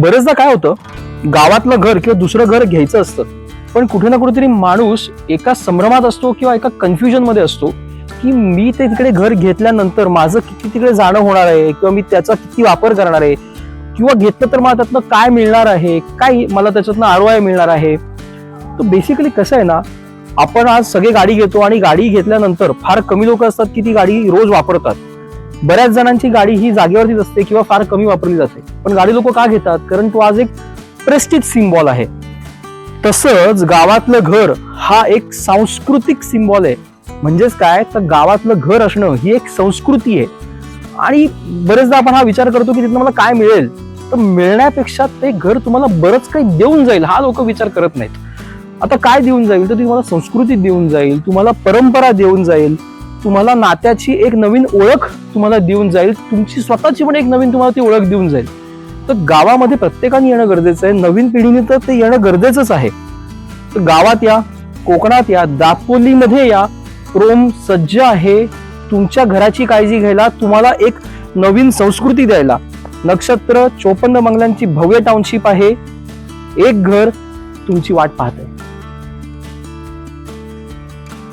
बरेचदा काय होतं गावातलं घर किंवा दुसरं घर घ्यायचं असतं पण कुठे ना कुठेतरी माणूस एका संभ्रमात असतो किंवा एका कन्फ्युजनमध्ये असतो की मी ते तिकडे घर घेतल्यानंतर माझं किती तिकडे जाणं होणार आहे किंवा मी त्याचा किती वापर करणार आहे किंवा घेतलं तर मला त्यातनं काय मिळणार आहे काय मला त्याच्यातनं आर मिळणार आहे. तर बेसिकली कसं आहे ना आपण आज सगळे गाडी घेतो आणि गाडी घेतल्यानंतर फार कमी लोक असतात की ती गाडी रोज वापरतात. बऱ्याच जणांची गाडी ही जागेवरतीच असते किंवा फार कमी वापरली जाते. पण गाडी लोक का घेतात? कारण तो आज एक प्रेस्टिज सिम्बॉल आहे. तसंच गावातलं घर हा एक सांस्कृतिक सिम्बॉल आहे. म्हणजेच काय? तर गावातलं घर असणं ही एक संस्कृती आहे. आणि बरेचदा आपण हा विचार करतो की तिथं मला काय मिळेल? तर मिळण्यापेक्षा ते घर तुम्हाला बरंच काही देऊन जाईल हा लोक विचार करत नाहीत. आता काय देऊन जाईल? तर ती तुम्हाला संस्कृती देऊन जाईल तुम्हाला परंपरा देऊन जाईल. तुम्हाला नात्याची एक नवीन ओळख तुम्हाला देऊन जाईल. तुमची स्वतःची पण एक नवीन तुम्हाला ती ओळख देऊन जाईल. तर गावामध्ये प्रत्येकाने येणं गरजेचं आहे. नवीन पिढीने तर ते येणं गरजेचंच आहे. तर गावात या कोकणात या दापोलीमध्ये या. रोम सज्ज आहे. तुमच्या घराची काळजी घ्यायला तुम्हाला एक नवीन संस्कृती द्यायला. नक्षत्र चोपन्न बंगल्यांची भव्य टाउनशिप आहे. एक घर तुमची वाट पाहत आहे